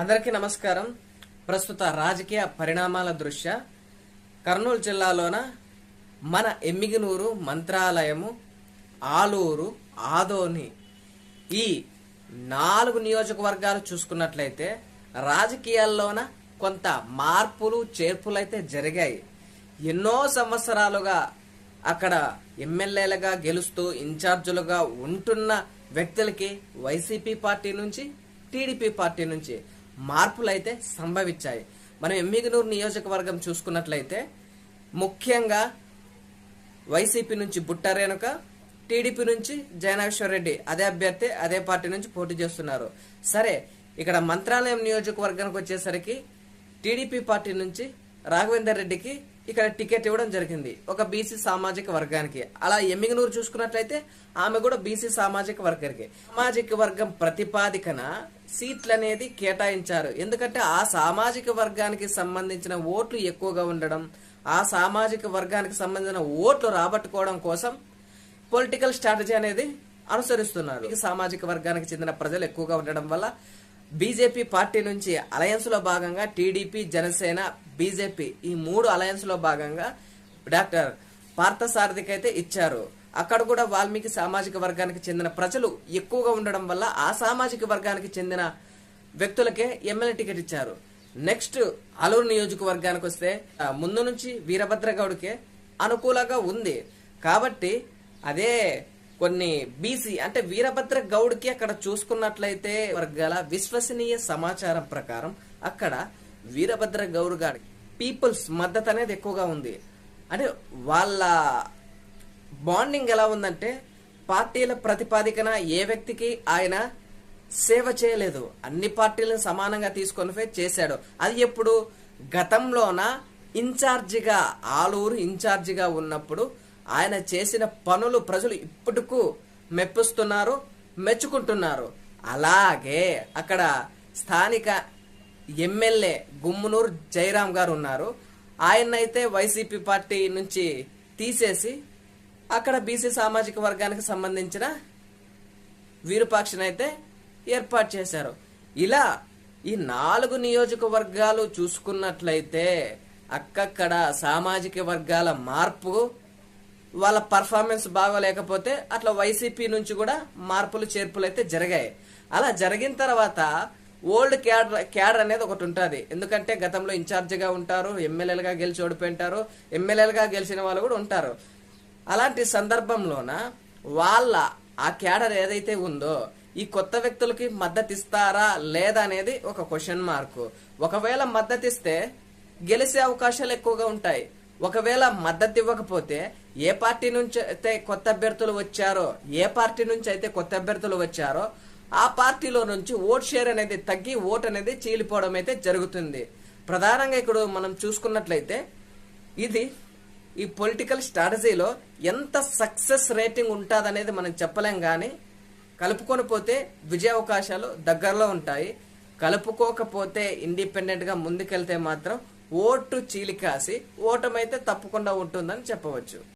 అందరికీ నమస్కారం. ప్రస్తుత రాజకీయ పరిణామాల దృష్ట్యా కర్నూలు జిల్లాలోన మన ఎమ్మిగినూరు మంత్రాలయము ఆలూరు ఆదోని ఈ నాలుగు నియోజకవర్గాలు చూసుకున్నట్లయితే రాజకీయాల్లోన కొంత మార్పులు చేర్పులైతే జరిగాయి. ఎన్నో సంవత్సరాలుగా అక్కడ ఎమ్మెల్యేలుగా గెలుస్తూ ఇన్ఛార్జులుగా ఉంటున్న వ్యక్తులకి వైసీపీ పార్టీ నుంచి టీడీపీ పార్టీ నుంచి మార్పులైతే సంభవించాయి. మనం ఎమ్మిగనూరు నియోజకవర్గం చూసుకున్నట్లయితే ముఖ్యంగా వైసీపీ నుంచి బుట్ట రేణుక టీడీపీ నుంచి జయనాగేశ్వర రెడ్డి అదే అభ్యర్థి అదే పార్టీ నుంచి పోటీ చేస్తున్నారు. సరే ఇక్కడ మంత్రాలయం నియోజకవర్గానికి వచ్చేసరికి టీడీపీ పార్టీ నుంచి రాఘవేందర్ రెడ్డికి ఇక్కడ టికెట్ ఇవ్వడం జరిగింది. ఒక బీసీ సామాజిక వర్గానికి. అలా ఎమ్మిగనూరు చూసుకున్నట్లయితే ఆమె కూడా బీసీ సామాజిక వర్గానికి. సామాజిక వర్గం ప్రతిపాదికన సీట్లు అనేది కేటాయించారు. ఎందుకంటే ఆ సామాజిక వర్గానికి సంబంధించిన ఓట్లు ఎక్కువగా ఉండడం ఆ సామాజిక వర్గానికి సంబంధించిన ఓట్లు రాబట్టుకోవడం కోసం పొలిటికల్ స్ట్రాటజీ అనేది అనుసరిస్తున్నారు. సామాజిక వర్గానికి చెందిన ప్రజలు ఎక్కువగా ఉండడం వల్ల బీజేపీ పార్టీ నుంచి అలయన్స్లో భాగంగా టీడీపీ జనసేన బీజేపీ ఈ మూడు అలయన్స్లో భాగంగా డాక్టర్ పార్థసారథికి అయితే ఇచ్చారు. అక్కడ కూడా వాల్మీకి సామాజిక వర్గానికి చెందిన ప్రజలు ఎక్కువగా ఉండడం వల్ల ఆ సామాజిక వర్గానికి చెందిన వ్యక్తులకే ఎమ్మెల్యే టికెట్ ఇచ్చారు. నెక్స్ట్ అలూరు నియోజకవర్గానికి వస్తే ముందు నుంచి వీరభద్రగౌడ్కే అనుకూలంగా ఉంది. కాబట్టి అదే కొన్ని బీసీ అంటే వీరభద్ర గౌడ్కి అక్కడ చూసుకున్నట్లయితే వర్గాల విశ్వసనీయ సమాచారం ప్రకారం అక్కడ వీరభద్ర గౌడ్ గారి పీపుల్స్ మద్దతు అనేది ఎక్కువగా ఉంది. అంటే వాళ్ళ బాండింగ్ ఎలా ఉందంటే పార్టీల ప్రతిపాదికన ఏ వ్యక్తికి ఆయన సేవ చేయలేదు. అన్ని పార్టీలను సమానంగా తీసుకొని చేశాడు. అది ఎప్పుడు? గతంలోన? ఇన్ఛార్జిగా ఆలూరు ఇన్ఛార్జిగా ఉన్నప్పుడు ఆయన చేసిన పనులు ప్రజలు ఇప్పటికు మెప్పిస్తున్నారు మెచ్చుకుంటున్నారు. అలాగే అక్కడ స్థానిక ఎమ్మెల్యే గుమ్మునూరు జయరాం గారు ఉన్నారు. ఆయన్నైతే వైసీపీ పార్టీ నుంచి తీసేసి అక్కడ బీసీ సామాజిక వర్గానికి సంబంధించిన విరూపాక్షనైతే ఏర్పాటు చేశారు. ఇలా ఈ నాలుగు నియోజకవర్గాలు చూసుకున్నట్లయితే అక్కక్కడ సామాజిక వర్గాల మార్పు వాళ్ళ పర్ఫార్మెన్స్ బాగోలేకపోతే అట్లా వైసీపీ నుంచి కూడా మార్పులు చేర్పులు అయితే జరిగాయి. అలా జరిగిన తర్వాత ఓల్డ్ క్యాడర్ క్యాడర్ అనేది ఒకటి ఉంటుంది. ఎందుకంటే గతంలో ఇన్ఛార్జిగా ఉంటారు ఎమ్మెల్యేలుగా గెలిచి ఓడిపోయింటారు ఎమ్మెల్యేలుగా గెలిచిన వాళ్ళు కూడా ఉంటారు. అలాంటి సందర్భంలోన వాళ్ళ ఆ క్యాడర్ ఏదైతే ఉందో ఈ కొత్త వ్యక్తులకి మద్దతు ఇస్తారా లేదా అనేది ఒక క్వశ్చన్ మార్క్ ఒకవేళ మద్దతు ఇస్తే గెలిచే అవకాశాలు ఎక్కువగా ఉంటాయి. ఒకవేళ మద్దతు ఇవ్వకపోతే ఏ పార్టీ నుంచి అయితే కొత్త అభ్యర్థులు వచ్చారో ఏ పార్టీ నుంచి అయితే కొత్త అభ్యర్థులు వచ్చారో ఆ పార్టీలో నుంచి ఓట్ షేర్ అనేది తగ్గి ఓట్ అనేది చీలిపోవడం అయితే జరుగుతుంది. ప్రధానంగా ఇప్పుడు మనం చూసుకున్నట్లయితే ఇది ఈ పొలిటికల్ స్ట్రాటజీలో ఎంత సక్సెస్ రేటింగ్ ఉంటుందనేది మనం చెప్పలేం కానీ కలుపుకొని పోతే విజయ అవకాశాలు దగ్గరలో ఉంటాయి. కలుపుకోకపోతే ఇండిపెండెంట్గా ముందుకెళ్తే మాత్రం ఓటు చీలికాసి ఓటమైతే తప్పకుండా ఉంటుందని చెప్పవచ్చు.